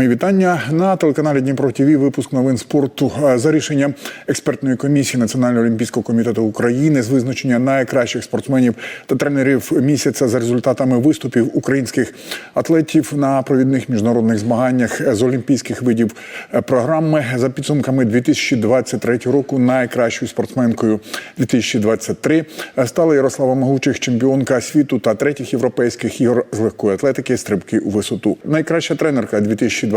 Мої вітання на телеканалі Дніпро ТВ. Випуск новин спорту Е, за рішенням експертної комісії Національного олімпійського комітету України з визначення найкращих спортсменів та тренерів місяця за результатами виступів українських атлетів на провідних міжнародних змаганнях з олімпійських видів е, програми за підсумками 2023 року. Найкращою спортсменкою 2023 стала Ярослава Могучих, чемпіонка світу та третіх європейських ігор з легкої атлетики, стрибки у висоту. Найкраща тренерка 2023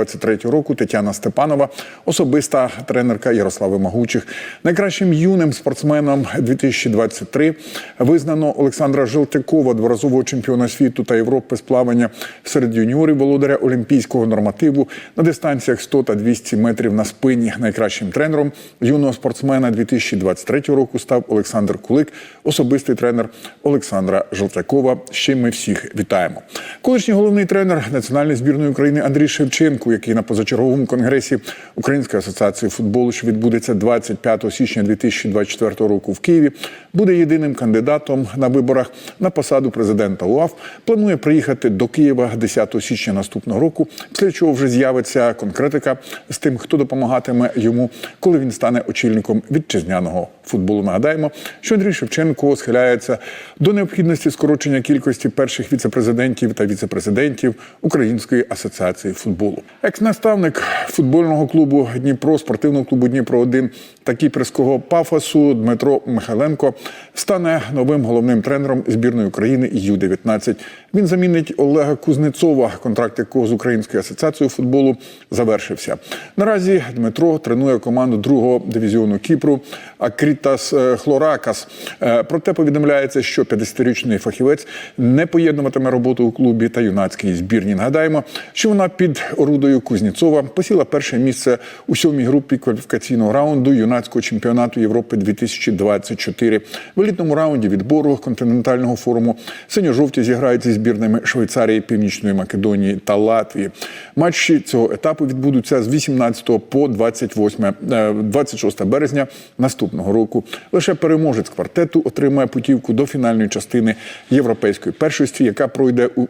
року Тетяна Степанова, особиста тренерка Ярослави Могучих. Найкращим юним спортсменом 2023 визнано Олександра Желтякова, дворазового чемпіона світу та Європи з плавання серед юніорів володаря олімпійського нормативу на дистанціях 100 та 200 метрів на спині. Найкращим тренером юного спортсмена 2023 року став Олександр Кулик, особистий тренер Олександра Желтякова. Ще ми всіх вітаємо. Колишній головний тренер національної збірної України Андрій Шевченко, який на позачерговому конгресі Української асоціації футболу, що відбудеться 25 січня 2024 року в Києві, буде єдиним кандидатом на виборах на посаду президента УАФ. Планує приїхати до Києва 10 січня наступного року, після чого вже з'явиться конкретика з тим, хто допомагатиме йому, коли він стане очільником вітчизняного футболу. Нагадаємо, що Андрій Шевченко схиляється до необхідності скорочення кількості перших віцепрезидентів та віцепрезидентів Української асоціації футболу. Екс-наставник футбольного клубу Дніпро, спортивного клубу Дніпро 1 та кіпрського пафосу Дмитро Михайленко стане новим головним тренером збірної України Ю-19. Він замінить Олега Кузнецова, контракт якого з Українською асоціацією футболу завершився. Наразі Дмитро тренує команду другого дивізіону Кіпру Акрітас е, Хлоракас. Е, Проте повідомляється, що 50-річний фахівець не поєднуватиме роботу у клубі та юнацькій збірні. Нагадаємо, що вона під орудою Кузнєцова посіла перше місце у сьомій групі кваліфікаційного раунду юнацького чемпіонату Європи 2024. В елітному раунді відбору континентального форуму синьо-жовті зіграють зі збірними Швейцарії, Північної Македонії та Латвії. Матчі цього етапу відбудуться з 18 по 28, е, 26 березня наступного року. Лише переможець квартету отримає путівку до фінальної частини європейської першості, яка пройде у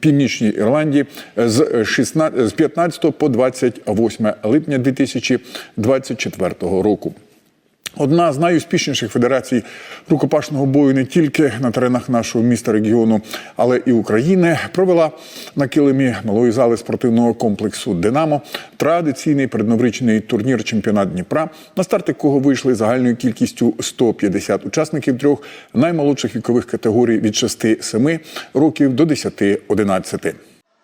Північній Ірландії з 16, з 15 по 28 липня 2024 року. Одна з найуспішніших федерацій рукопашного бою не тільки на теренах нашого міста регіону, але і України провела на килимі малої зали спортивного комплексу Динамо традиційний передноворічний турнір чемпіонат Дніпра, на старт якого вийшли загальною кількістю 150 учасників трьох наймолодших вікових категорій від 6-7 років до 10-11.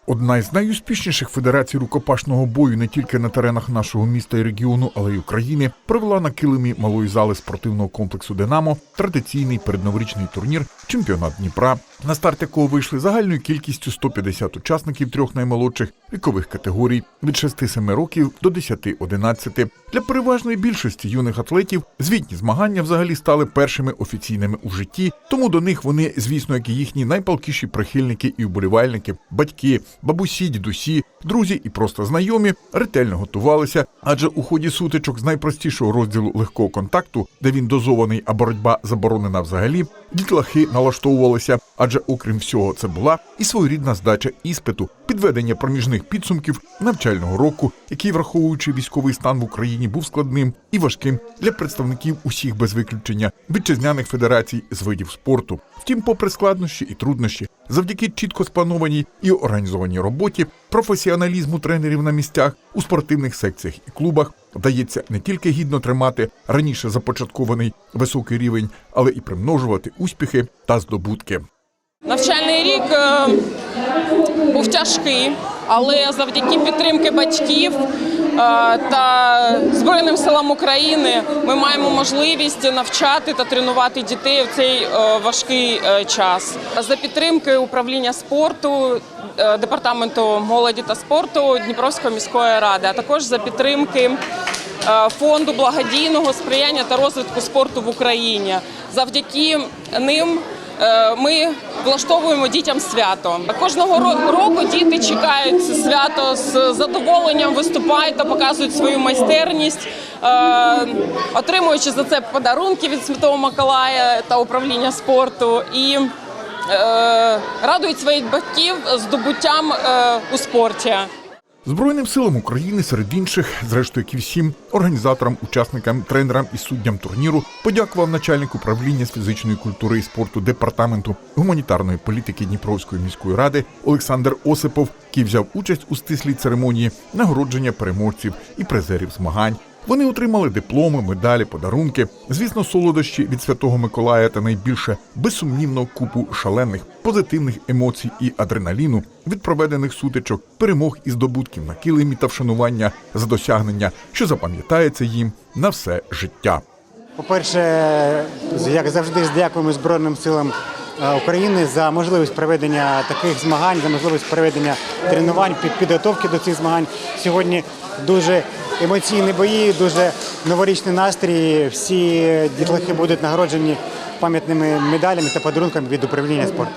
Одна із найуспішніших федерацій рукопашного бою не тільки на теренах нашого міста і регіону, але й України провела на килимі малої зали спортивного комплексу Динамо традиційний передноворічний турнір Чемпіонат Дніпра, на старт якого вийшли загальною кількістю 150 учасників трьох наймолодших вікових категорій від 6-7 років до 10-11. Для переважної більшості юних атлетів звітні змагання взагалі стали першими офіційними у житті, тому до них вони, звісно, як і їхні найпалкіші прихильники і вболівальники, батьки, бабусі, дідусі, друзі і просто знайомі ретельно готувалися, адже у ході сутичок з найпростішого розділу легкого контакту, де він дозований, а боротьба заборонена взагалі, дітлахи налаштовувалися, адже окрім всього, це була і своєрідна здача іспиту, підведення проміжних підсумків навчального року, який, враховуючи військовий стан в Україні, був складним і важким для представників усіх без виключення вітчизняних федерацій з видів спорту. Втім, попри складнощі і труднощі, завдяки чітко спланованій і організованій роботі, професіоналізму тренерів на місцях у спортивних секціях і клубах вдається не тільки гідно тримати раніше започаткований високий рівень, але і примножувати успіхи та здобутки. Навчальний рік е, був тяжкий, але завдяки підтримки батьків е, та Збройним силам України ми маємо можливість навчати та тренувати дітей в цей е, важкий е, час. За підтримки управління спорту, департаменту молоді та спорту Дніпровської міської ради, а також за підтримки фонду благодійного сприяння та розвитку спорту в Україні. Завдяки ним Ми влаштовуємо дітям свято. Кожного року діти чекають свято з задоволенням, виступають та показують свою майстерність, е, отримуючи за це подарунки від Святого Миколая та управління спорту і е, радують своїх батьків здобуттям е, у спорті. Збройним силам України серед інших, зрештою, як і всім організаторам, учасникам, тренерам і суддям турніру подякував начальник управління з фізичної культури і спорту департаменту гуманітарної політики Дніпровської міської ради Олександр Осипов, який взяв участь у стислій церемонії нагородження переможців і призерів змагань. Вони отримали дипломи, медалі, подарунки, звісно, солодощі від Святого Миколая та найбільше безсумнівно купу шалених позитивних емоцій і адреналіну від проведених сутичок, перемог і здобутків на килимі та вшанування за досягнення, що запам'ятається їм на все життя. По-перше, як завжди, дякуємо Збройним силам е, України за можливість проведення таких змагань, за можливість проведення тренувань, під- підготовки до цих змагань. Сьогодні дуже емоційні бої, дуже новорічний настрій. Всі дітлахи будуть нагороджені пам'ятними медалями та подарунками від управління спорту.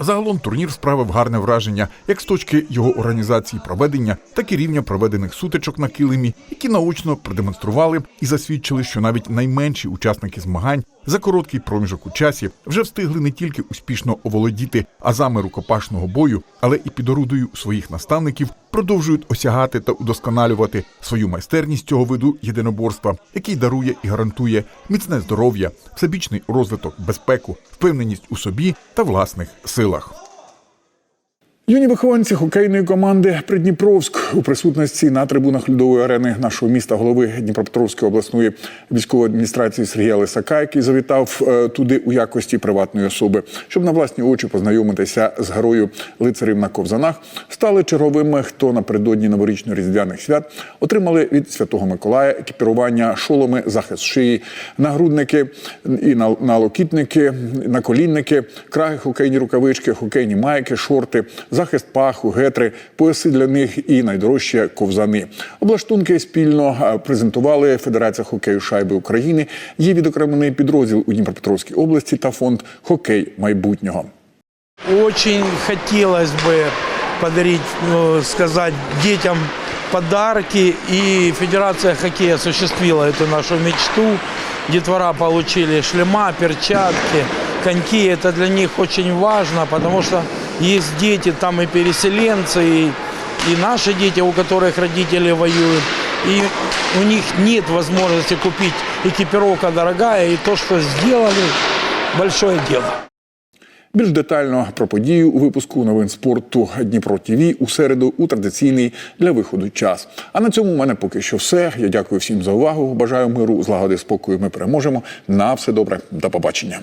Загалом турнір справив гарне враження як з точки його організації проведення, так і рівня проведених сутичок на килимі, які наочно продемонстрували і засвідчили, що навіть найменші учасники змагань за короткий проміжок у часі вже встигли не тільки успішно оволодіти азами рукопашного бою, але і під орудою своїх наставників продовжують осягати та удосконалювати свою майстерність цього виду єдиноборства, який дарує і гарантує міцне здоров'я, всебічний розвиток, безпеку, впевненість у собі та власних силах. Юні вихованці хокейної команди Придніпровськ у присутності на трибунах льодової арени нашого міста голови Дніпропетровської обласної військової адміністрації Сергія Лисака, який завітав е, туди у якості приватної особи, щоб на власні очі познайомитися з герою лицарів на ковзанах, стали черговими, хто напередодні новорічно-різдвяних свят отримали від Святого Миколая екіпірування шоломи, захист шиї, нагрудники і на- налокітники, наколінники, краги, хокейні рукавички, хокейні майки, шорти, захист паху, гетри, пояси для них і найдорожче ковзани. Облаштунки спільно е, презентували Федерація хокею шайби України, її відокремлений підрозділ у Дніпропетровській області та фонд Хокей майбутнього. Очень хотелось бы подарить, ну, сказать, детям подарки. И Федерация хоккея осуществила эту нашу мечту. Детвора получили шлема, перчатки, коньки. Это для них очень важно, потому что есть дети, там и переселенцы, и, и наши дети, у которых родители воюют. И у них нет возможности купить экипировка дорогая. И то, что сделали, большое дело. Більш детально про подію у випуску новин спорту Дніпро ТІВІ у середу у традиційний для виходу час. А на цьому у мене поки що все. Я дякую всім за увагу. Бажаю миру, злагоди, спокою. Ми переможемо. На все добре. До побачення.